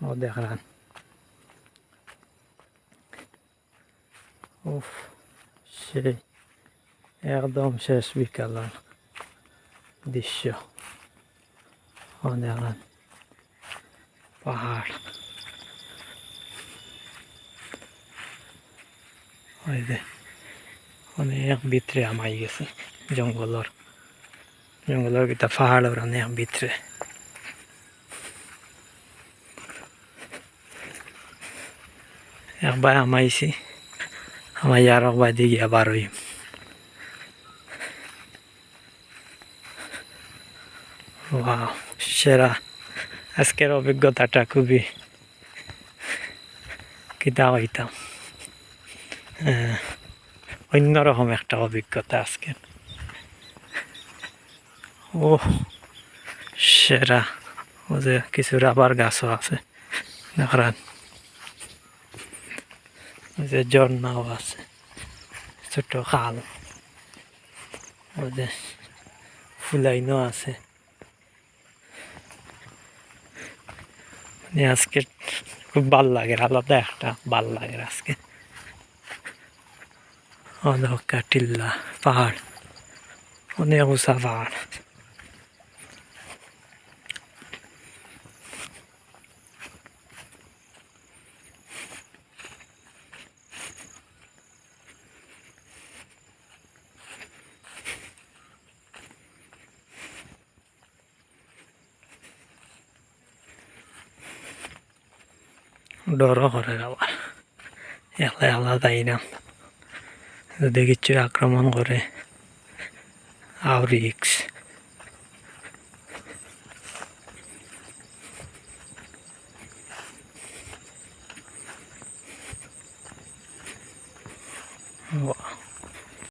ও দেখলাম উফ সেই একদম শেষ বিকালের দৃশ্য ও দেখলাম পাহাড় ওই যে অনেক ভিতরে আমাই গেছে জঙ্গলের জঙ্গলের ভিতরে পাহাড়ের অনেক ভিতরে একবার আমাইছি আমাই আর একবার দিকে আবার ওই ওয়াও সেরা আজকের অভিজ্ঞতাটা খুবই কিতা হইতাম অন্যরকম একটা অভিজ্ঞতা আজকের ও সেরা ও যে কিছু রাবার গাছও আছে যে ঝর্ণাও আছে, ছোট খাল। যে ফুলাইনও আছে। মানে আজকে খুব ভালো লাগে আলাদা একটা ভালো লাগে আজকে। অদকা টিল্লা পাহাড়, অনেক উঁচা পাহাড়। ডরও করে আবার একলা একলা তাই না যদি কিছু আক্রমণ করে আও রিক্স বাহ